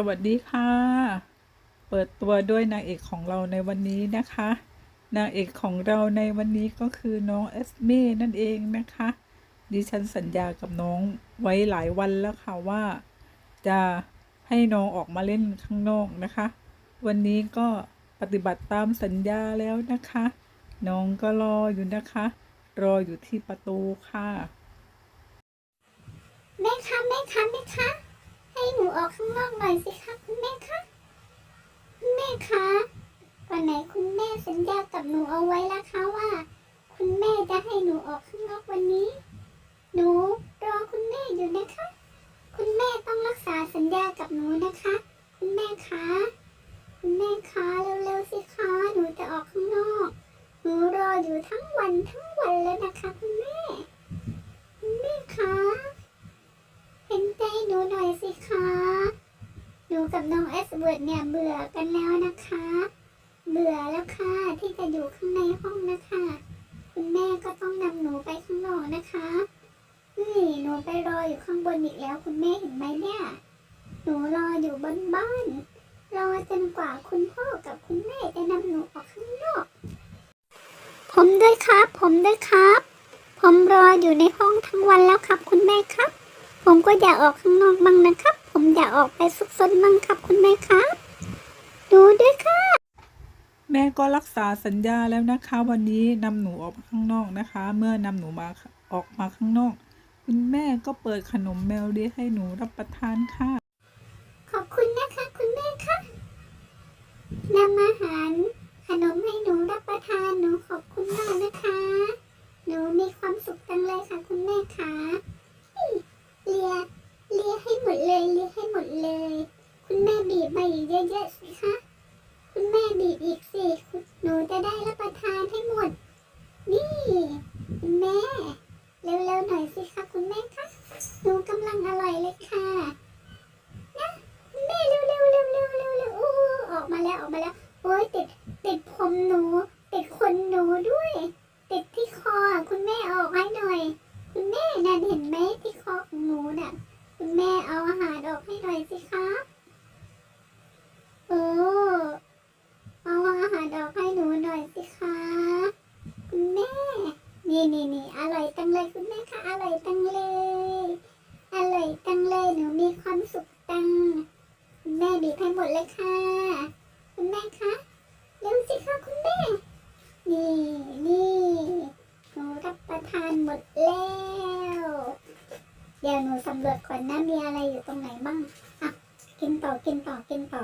สวัสดีค่ะ เปิดตัวด้วยนางเอกของเราในวันนี้นะคะ นางเอกของเราในวันนี้ก็คือน้องเอสเม่นั่นเองนะคะ ดิฉันสัญญากับน้องไว้หลายวันแล้วค่ะว่า จะให้น้องออกมาเล่นข้างนอกนะคะ วันนี้ก็ปฏิบัติตามสัญญาแล้วนะคะ น้องก็รออยู่นะคะ รออยู่ที่ประตูค่ะ แม่คะแม่คะแม่คะ ให้หนูออกข้างนอกหน่อยสิคะคุณแม่คะคุณแม่คะวันไหนคุณแม่สัญญากับหนูเอาไว้แล้วคะว่า คุณแม่จะให้หนูออกข้างนอกวันนี้ หนูรอคุณแม่อยู่นะคะ คุณแม่ต้องรักษาสัญญากับหนูนะคะ คุณแม่คะคุณแม่คะเร็วๆสิคะหนูจะออกข้างนอก หนูรออยู่ทั้งวันทั้งวันแล้วนะคะ คุณแม่คุณแม่คะ เห็นใจหนูหน่อยสิคะ หนูกับน้องเอสเวิร์ดเนี่ยเบื่อกันแล้วนะคะ เบื่อแล้วค่ะที่จะอยู่ข้างในห้องนะคะ คุณแม่ก็ต้องนำหนูไปข้างนอกนะคะนี่หนูไปรออยู่ข้างบนอีกแล้ว คุณแม่เห็นไหมเนี่ย หนูรออยู่บนบ้านรอจนกว่าคุณพ่อกับคุณแม่จะนำหนูออกข้างนอก ผมด้วยครับ ผมด้วยครับ ผมรออยู่ในห้องทั้งวันแล้วครับ คุณแม่ครับ ผมก็อยากออกข้างนอกบ้างนะครับ ผมอยากออกไปซุกซนบ้างครับคุณแม่ครับ ดูด้วยค่ะ แม่ก็รักษาสัญญาแล้วนะคะ วันนี้นำหนูออกมาข้างนอกนะคะ เมื่อนำหนูมาออกมาข้างนอก คุณแม่ก็เปิดขนมแมวเลีให้หนูรับประทานค่ะ ขอบคุณนะคะ คุณแม่คะนำอาหารขนมให้หนูรับประทานหนูขอบคุณมากนะคะ หนูมีความสุขจังเลยค่ะคุณแม่คะนี่ เลียเลียให้หมดเลยเลียให้หมดเลย คุณแม่บีบมาอีกเยอะๆสิคะคุณแม่บีบอีกสิคุณหนูจะได้รับประทานให้หมด นี่คุณแม่เร็วๆหน่อยสิคะคุณแม่คะหนูกำลังอร่อยเลยค่ะนะแม่เร็วเร็วเร็วเร็วเร็วเร็วโอ้ออกมาแล้วออกมาแล้วโอ้ยติดติดผมหนูติดขนหนูด้วย ติดที่คอคุณแม่ออกให้หน่อย คุณแม่นั่นเห็นไหมที่คอของหนูน่ะ คุณแม่เอาอาหารออกให้หน่อยสิคะโอ้เอาอาหารออกให้หนูหน่อยสิคะคุณแม่ นี่นี่นี่อร่อยจังเลยคุณแม่คะอร่อยจังเลย อร่อยจังเลยหนูมีความสุขจัง คุณแม่บีบให้หมดเลยค่ะ คุณแม่คะเร็วสิคะคุณแม่ นี่นี่หนูรับประทานหมดแล้ว เดี๋ยวหนูสำรวจก่อนนะมีอะไรอยู่ตรงไหนบ้างอะกิน ต่อกินต่อกินต่อ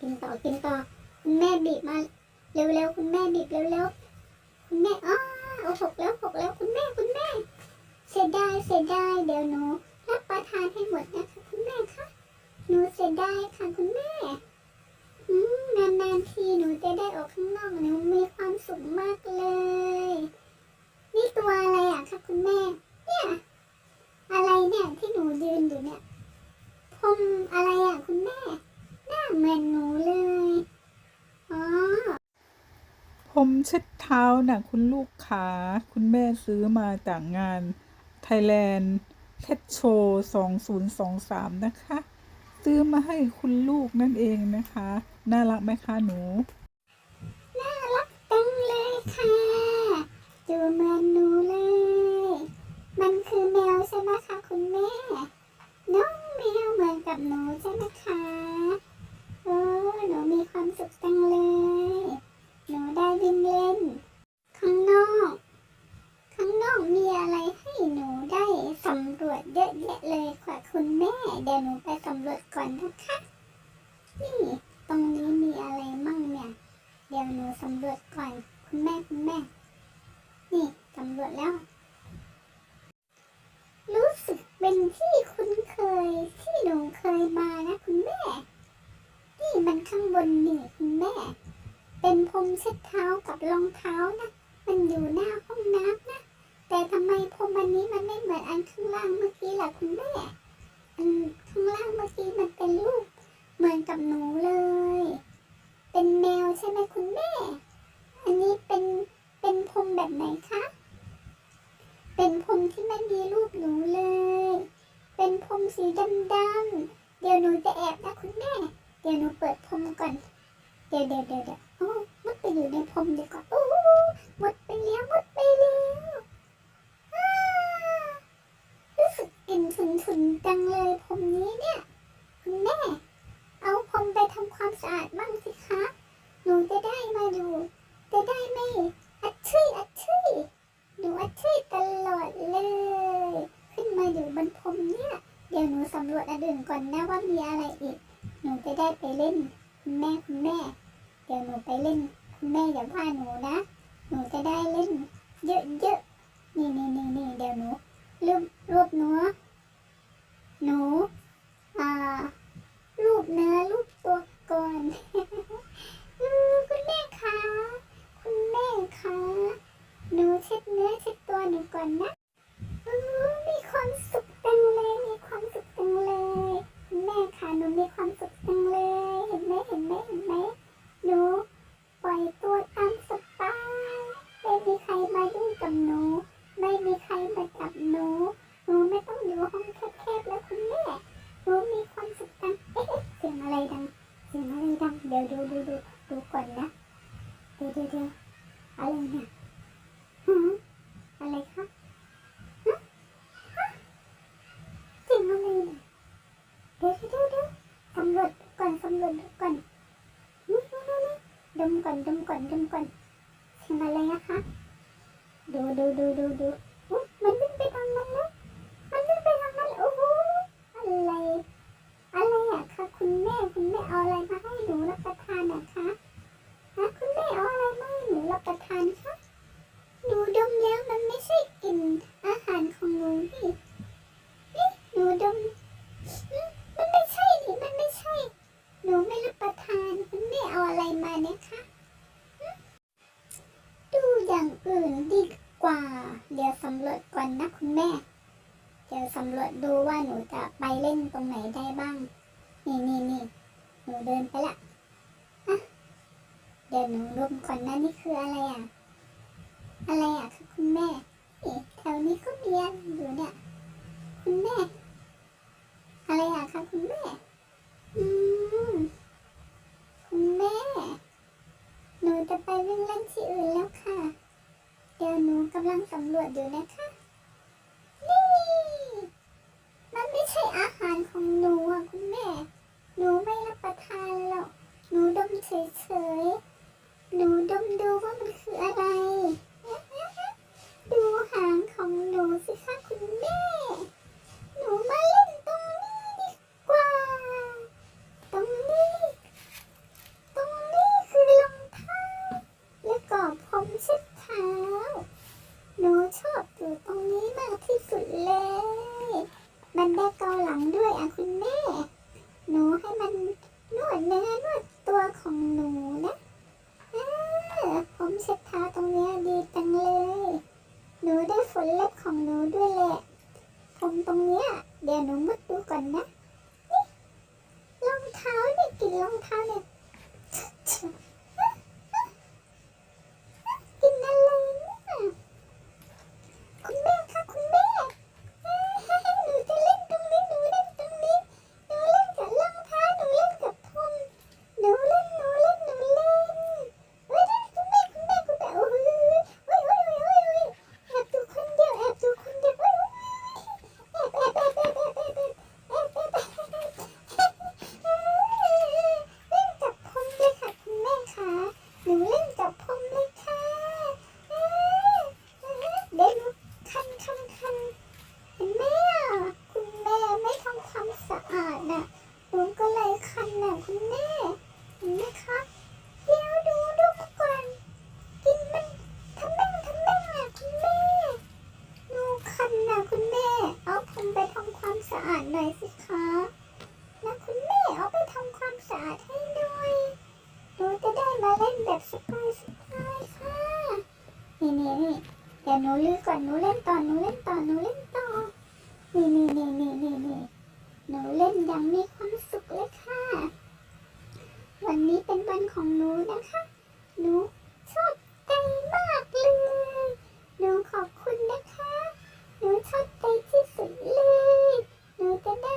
กินต่อกินต่อคุณแม่บีบมาเร็วๆคุณแม่บีบเร็วๆคุณแม่อ้าเอาหกแล้วหกแล้วคุณแม่คุณแม่ เสียดายเสียดายเดี๋ยวหนูรับประทานให้หมดนะคะคุณแม่คะหนูเสียดายค่ะคุณแม่นานๆทีหนูจะได้ออกข้างนอกหนูมีความสุขมากเลย นี่ตัวอะไรอะคะคุณแม่ เนี่ย อะไรเนี่ยที่หนูยืนอยู่เนี่ย ผมอะไรอะคุณแม่ หน้าเหมือนหนูเลย อ๋อ ผมเช็ดเท้าน่ะ คุณลูกขาคุณแม่ซื้อมาจากงาน Thailand Cat Show 2023 นะคะ ซื้อมาให้คุณลูกนั่นเองนะคะ น่ารักไหมคะหนู น่ารักจังเลยค่ะดูเหมือนหนูเลย มันคือแมวใช่ไหมคะคุณแม่ น้อง แมวเหมือนกับหนูใช่ไหมคะโอ้หนูมีความสุขจังเลย หนูได้วิ่งเล่น ข้างนอก ข้างนอกมีอะไรให้หนูได้สำรวจเยอะแยะเลยค่ะคุณแม่ เดี๋ยวหนูไปสำรวจก่อนนะคะ นี่ตรงนี้มีอะไรมั่งเนี่ย เดี๋ยวหนูสำรวจก่อน คุณแม่คุณแม่ นี่สำรวจแล้ว รู้สึกเป็นที่คุ้นเคยที่หนูเคยมานะคุณแม่ นี่มันข้างบนนี่คุณแม่ เป็นพรมเช็ดเท้ากับรองเท้านะ มันอยู่หน้าห้องน้ำนะ แต่ทำไมพรมอันนี้มันไม่เหมือนอันข้างล่างเมื่อกี้ล่ะคุณแม่อันข้างล่างเมื่อกี้มันเป็นรูปเหมือนกับหนูเลย เป็นแมวใช่ไหมคุณแม่ อันนี้เป็น เป็นพรมแบบไหนคะ เป็นพรมที่ไม่มีรูปหนูเลย เป็นพรม สีดำๆ เดี๋ยวหนูจะแอบนะคุณแม่ เดี๋ยวหนูเปิดพรมก่อน เดี๋ยวเดี๋ยวเดี๋ยวเดี๋ยวโอ้มุดไปอยู่ในพรมดีกว่าโอ้หมดไปแล้วหมดไปแล้วรู้สึกกลิ่นฉุนๆจังเลยพรมนี้เนี่ย คุณแม่ เอาพรมไปทำความสะอาดบ้างสิคะ หนูจะได้มาอยู่จะได้ไม่อัดชื่ออัดชื่อหนูอัดชื่อตลอดเลย ขึ้นมาอยู่บนพรมเนี่ย เดี๋ยวหนูสำรวจอันอื่นก่อนนะว่ามีอะไรอีก หนูจะได้ไปเล่นคุณแม่คุณแม่ เดี๋ยวหนูไปเล่นคุณแม่อย่าว่าหนูนะ หนูจะได้เล่น เยอะๆ นี่นี่นี่นี่เดี๋ยวหนูรูปรูปหนูหนูอ่ารูปเนื้อรูปตัวก่อนคุณแม่คะคุณแม่คะหนูเช็ดเนื้อเช็ดตัวหนูก่อนนะอืมมีความสุขจังเลย งเลย แม่คะหนูมีความสุขจังเลย เห็นไหมเห็นไหมเห็นไหมหนูปล่อยตัวตามสบายไม่มีใครมายุ่งกับหนู ไม่มีใครมาจับหนู หนูไม่ต้องอยู่ห้องแคบๆแล้วคุณแม่ หนูมีความสุขจัง เอ๊ะเอ๊ะเสียงอะไรดัง เสียงอะไรดัง เดี๋ยวดูดูดูดูก่อนนะ เดี๋ยวเดี๋ยวเดี๋ยวอะไรเนี่ยฮะอะไรคะฮะฮะเสียงอะไรเนี่ยเดี๋ยวเดี๋ยวเดี๋ยวสำรวจดูก่อนสำรวจดูก่อนนี่นี่นี่นี่ดมก่อนดมก่อนดมก่อน เสียงอะไรนะคะ ดูดูดูดูดูมันวิ่งไปทางนั้นแล้วมันวิ่งไปทางนั้นโอ้โหอะไรอะไรอะคะคุณแม่คุณแม่เอาอะไรมาให้หนูรับประทานอะคะฮะคุณแม่เอาอะไรมาให้หนูรับประทานคะหนูดมแล้วมันไม่ใช่กลิ่นอาหารของหนูนี่นี่หนูดมมันไม่ใช่นี่มันไม่ใช่ หนูไม่รับประทานคุณแม่เอาอะไรมาเนี่ยคะ อย่างอื่นดีกว่า เดี๋ยวสำรวจก่อนนะคุณแม่ เดี๋ยวสำรวจดูว่าหนูจะไปเล่นตรงไหนได้บ้าง นี่นี่นี่หนูเดินไปละอะเดี๋ยวหนูดมก่อนนะนี่คืออะไรอะ อะไรอะคะคุณแม่นี่แถวนี้ก็มีอยู่เนี่ย คุณแม่ อะไรอะคะคุณแม่ อืมคุณแม่ หนูจะไปวิ่งเล่นที่อื่นแล้วค่ะ เดี๋ยวหนูกำลังสำรวจอยู่นะคะ นี่ มันไม่ใช่อาหารของหนูอะคุณแม่ หนูไม่รับประทานหรอก หนูดมเฉยๆ หนูดมดูว่ามันคืออะไร ดูหางของหนูสิคะคุณแม่ หนูมาเล่นตรงนี้ดีกว่า ตรงนี้ ตรงนี้คือรองเท้า แล้วก็ผมเช็ดเท้า หนูชอบอยู่ตรงนี้มากที่สุดเลย มันได้เกาหลังด้วยอะคุณแม่ หนูให้มันนวดเนื้อนวดตัวของหนูนะอ่าผมเช็ดเท้าตรงเนี้ยดีจังเลย หนูได้ฝน เล็บของหนูด้วยแหละ ผมตรงเนี้ย เดี๋ยวหนูมุดดูก่อนนะ นี่รองเท้าเนี่ยกลินรองเท้าเนี่ย เดี๋ยวหนูลื้อก่อนหนูเล่นต่อหนูเล่นต่อหนูเล่นต่อนี่นี่นี่นี่นี่นี่หนูเล่นอย่างมีความสุขเลยค่ะ วันนี้เป็นวันของหนูนะคะ หนูชอบใจมากเลย หนูขอบคุณนะคะ หนูชอบใจที่สุดเลย หนูจะได้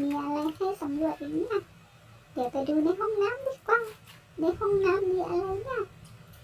มีอะไรให้สำรวจอีกเนี่ย เดี๋ยวไปดูในห้องน้ำดีกว่า ในห้องน้ำมีอะไรเนี่ย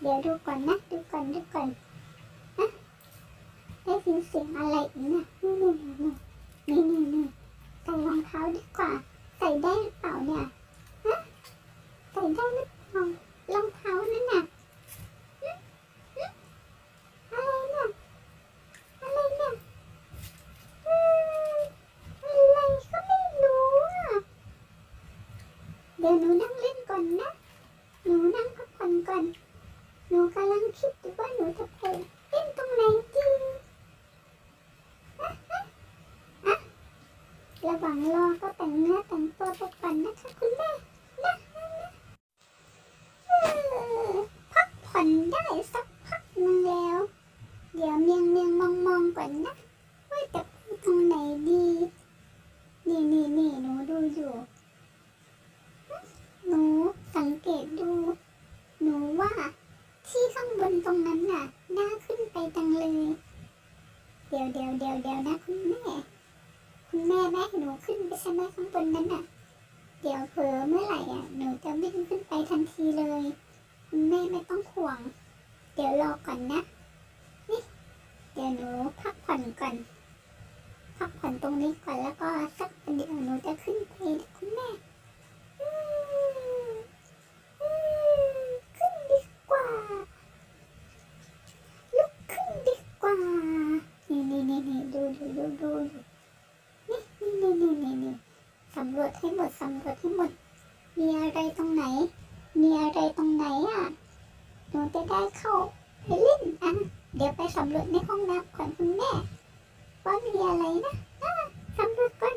เดี๋ยวดูก่อนนะ ดูก่อนดูก่อนนะได้ยินเสียงอะไรอีกเนี่ยนี่นี่นี่นี่นี่นี่ใส่รองเท้าดีกว่า ใส่ได้หรือเปล่าเนี่ยฮะใส่ได้หรือเปล่ารองเท้านั่นน่ะ เดี๋ยวหนูนั่งเล่นก่อนนะ หนูนั่งพักผ่อนก่อน หนูกำลังคิดอยู่ว่าหนูจะไปเล่นตรงไหนดีอะอะอะระหว่างรอก็แต่งเนื้อแต่งตัวไปก่อนนะคะคุณแม่นะนะนะเออพักผ่อนได้สักพักหนึงแล้ว เดี๋ยวเมียงเมียงมองมองๆก่อนนะ ว่าจะไปตรงไหนดี นี่นี่นี่หนูดูอยู่ หนูสังเกตดู หนูว่าที่ข้างบนตรงนั้นน่ะ น่าขึ้นไปจังเลย เดี๋ยวเดี๋ยวเดี๋ยวเดี๋ยวนะคุณแม่ คุณแม่แม่ให้หนูขึ้นไปใช่ไหมข้างบนนั้นน่ะ เดี๋ยวเผล อเมื่อไหร่อะหนูจะวิ่งขึ้นไปทันทีเลยแม่ไม่ต้องห่วง เดี๋ยวรอก่อนนะนี่เดี๋ยวหนูพักผ่อนก่อน พักผ่อนตรงนี้ก่อนแล้วก็สักเดี๋ยวหนูจะขึ้นไปคุณแม่ขึ้นดีกว่าลุกขึ้นดีกว่านี่นี่นี่นี่ดูดูดูดูนี่นี่นี่นี่นี่นี่สำรวจให้หมดสำรวจให้หมด มีอะไรตรงไหน มีอะไรตรงไหนอะหนูจะได้เข้าไปเล่นอะเดี๋ยวไปสำรวจในห้องน้ำก่อนคุณแม่ว่ามีอะไรนะสำรวจก่อน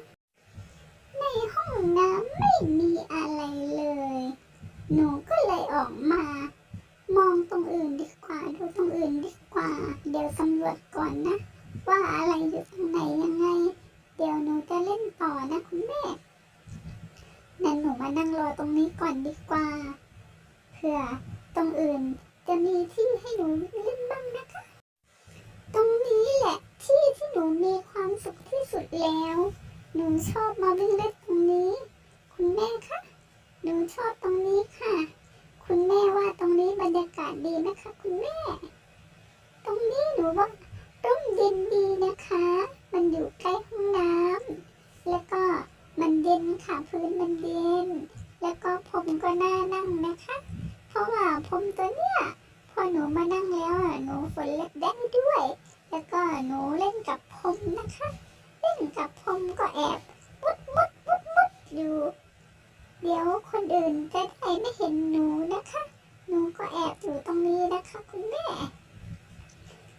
ในห้องน้ำไม่มีอะไรเลย หนูก็เลยออกมา มองตรงอื่นดีกว่า ดูตรงอื่นดีกว่า เดี๋ยวสำรวจก่อนนะ ว่าอะไรอยู่ตรงไหนยังไง เดี๋ยวหนูจะเล่นต่อนะคุณแม่ นั่นหนูมานั่งรอตรงนี้ก่อนดีกว่าเผื่อตรงอื่นจะมีที่ให้หนูเล่นบ้างนะคะ ตรงนี้แหละที่ที่หนูมีความสุขที่สุดแล้ว หนูชอบมาวิ่งเล่นตรงนี้ คุณแม่คะหนูชอบตรงนี้ค่ะ คุณแม่ว่าตรงนี้บรรยากาศดีนะคะ คุณแม่ ตรงนี้หนูว่าร่มเย็นดีนะคะ มันอยู่ใกล้ห้องน้ำแล้วก็ มันเย็นค่ะพื้นมันเย็นแล้วก็ผมก็น่านั่งนะคะ เพราะว่าผมตัวเนี้ยพอหนูมานั่งแล้วอะหนูฝนเล็บได้ด้วย แล้วก็หนูเล่นกับผมนะคะ เล่นกับผมก็แอบมุดมุดมุดมุดอยู่ เดี๋ยวคนอื่นจะได้ไม่เห็นหนูนะคะ หนูก็แอบอยู่ตรงนี้นะคะคุณแม่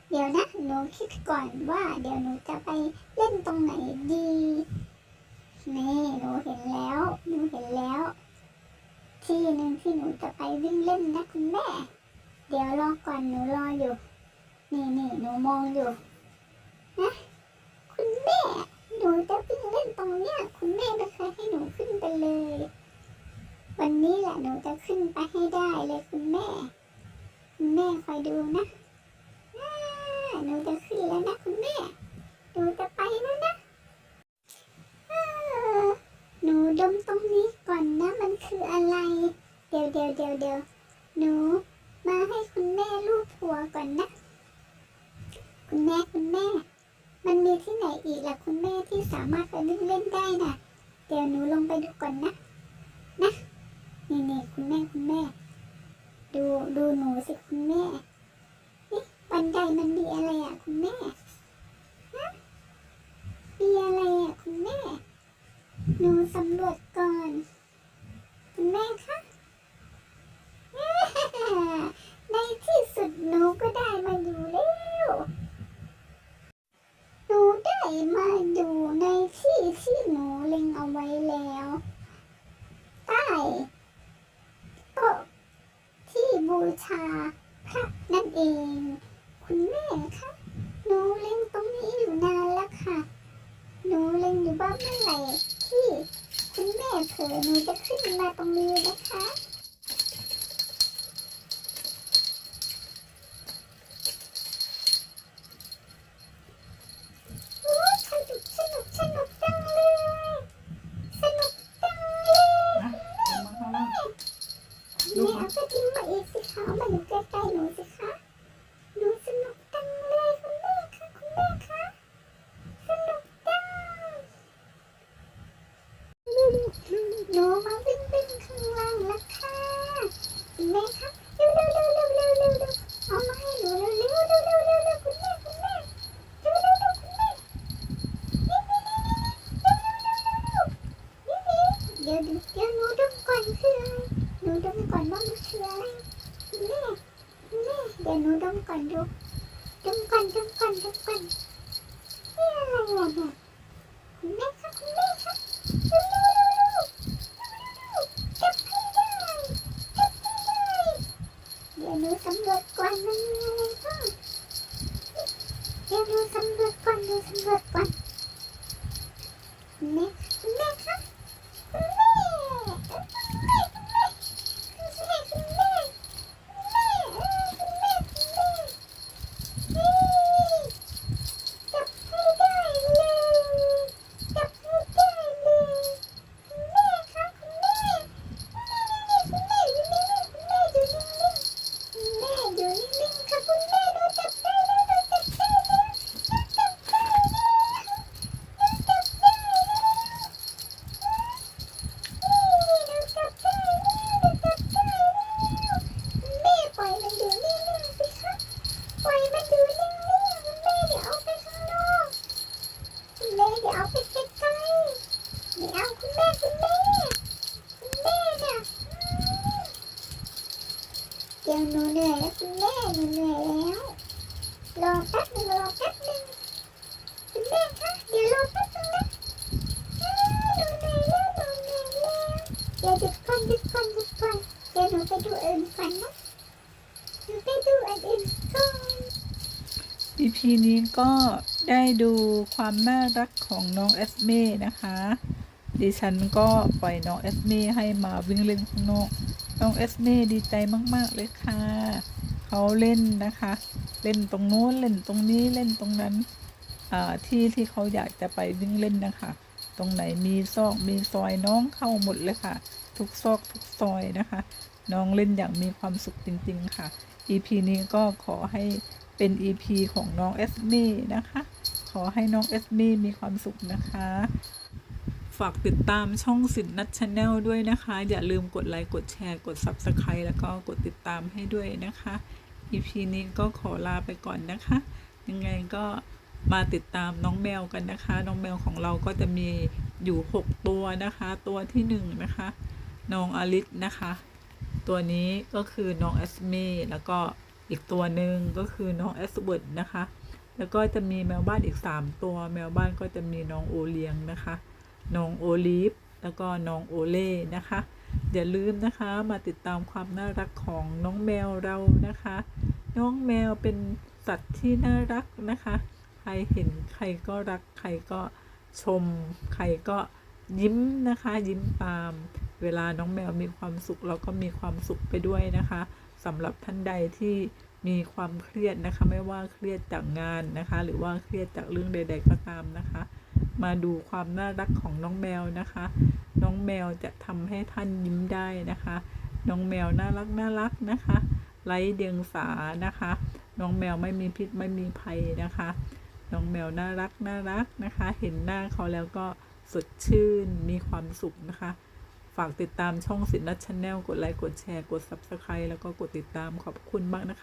เดี๋ยวนะหนูคิดก่อนว่า เดี๋ยวหนูจะไปเล่นตรงไหนดี นี่หนูเห็นแล้วหนูเห็นแล้ว ที่หนึ่งที่หนูจะไปวิ่งเล่นนะคุณแม่ เดี๋ยวรอก่อนหนูรออยู่ นี่นี่หนูมองอยู่นะคุณแม่หนูจะวิ่งเล่นตรงเนี้ยคุณแม่ไม่เคยให้หนูขึ้นไปเลย วันนี้แหละหนูจะขึ้นไปให้ได้เลยคุณแม่ คุณแม่คอยดูนะอ่าหนูจะขึ้นแล้วนะคุณแม่หนูจะไปแล้วนะอ่าหนูดมตรงนี้ก่อนนะมันคืออะไร เดี๋ยวเดี๋ยวเดี๋ยวหนูมาให้คุณแม่ลูบหัวก่อนนะ คุณแม่คุณแม่ มันมีที่ไหนอีกล่ะคุณแม่ที่สามารถไปวิ่งเล่นได้น่ะ เดี๋ยวหนูลงไปดูก่อนนะ นะนี่นี่คุณแม่คุณแม่ ดูดูหนูสิคุณแม่นี่บันไดมันมีอะไรอะ คุณแม่ฮะมีอะไรอะ คุณแม่ หนูสำรวจก่อน คุณแม่คะ เดี๋ยวเดี๋ยวหนูดูก่อนคืออะไรหนูดมก่อนบ้ามันคืออะไรแม่แม่เดี๋ยวหนูดมก่อนดูดมก่อนดมก่อนดมก่อนนี่อะไรเนี่ยแม่ คุณแม่เดี๋ยวเอาไปใกล้ๆไม่เอาคุณแม่คุณแม่คุณแม่น่ะเดี๋ยวหนูเหนื่อยแล้วคุณแม่หนูเหนื่อยแล้วรอแป๊บหนึงรอแป๊บหนึงคุณแม่คะเดี๋ยวรอแป๊บหนึงนะหนูเหนื่อยแล้วหนูเหนื่อยแล้วเดี๋ยวหยุดก่อนหยุดก่อนหยุดก่อนเดี๋ยวหนูไปดูอื่นก่อนนะหนูไปดูอันอื่นก่อน EP นี้ก็ ได้ดูความน่ารักของน้องเอสเม่นะคะ ดิฉันก็ปล่อยน้องเอสเม่ให้มาวิ่งเล่นข้างนอกน้องเอสเม่ดีใจมาก ๆ เลยค่ะ เขาเล่นนะคะ เล่นตรงโน้นเล่นตรงนี้เล่นตรงนั้นอ่าที่ที่เขาอยากจะไปวิ่งเล่นนะคะ ตรงไหนมีซอกมีซอยน้องเข้าหมดเลยค่ะ ทุกซอกทุกซอยนะคะ น้องเล่นอย่างมีความสุขจริง ๆ ค่ะ EP นี้ก็ขอให้เป็น EP ของน้องเอสมี่นะคะ อให้น้องเอสมี่มีความสุขนะคะ ฝากติดตามช่องสินนัทชาแนลด้วยนะคะ อย่าลืมกดไลค์ กดแชร์ กด Subscribe แล้วก็กดติดตามให้ด้วยนะคะ EP นี้ก็ขอลาไปก่อนนะคะ ยังไงก็มาติดตามน้องแมวกันนะคะ น้องแมวของเราก็จะมีอยู่ 6 ตัวนะคะ ตัวที่1นะคะน้องอลิสนะคะ ตัวนี้ก็คือน้องแอสเมแล้วก็อีกตัวหนึ่งก็คือน้องแอสเวิร์ดนะคะ แล้วก็จะมีแมวบ้านอีก 3 ตัว แมวบ้านก็จะมีน้องโอเลียงนะคะ น้องโอลิฟแล้วก็น้องโอเล่นะคะ อย่าลืมนะคะมาติดตามความน่ารักของน้องแมวเรานะคะ น้องแมวเป็นสัตว์ที่น่ารักนะคะ ใครเห็นใครก็รักใครก็ชม ใครก็ยิ้มนะคะ ยิ้มตาม เวลาน้องแมวมีความสุขเราก็มีความสุขไปด้วยนะคะสำหรับท่านใดที่ มีความเครียดนะคะ ไม่ว่าเครียดจากงานนะคะ หรือว่าเครียดจากเรื่องใด ๆ ก็ตามนะคะ มาดูความน่ารักของน้องแมวนะคะ น้องแมวจะทำให้ท่านยิ้มได้นะคะ น้องแมวน่ารักน่ารักนะคะไร้เดียงสานะคะ น้องแมวไม่มีพิษไม่มีภัยนะคะ น้องแมวน่ารักน่ารักนะคะ เห็นหน้าเขาแล้วก็สดชื่นมีความสุขนะคะ ฝากติดตามช่องสินนัทชาแนลกดไลค์กดแชร์กด Subscribe แล้วก็กดติดตามขอบคุณมากนะคะ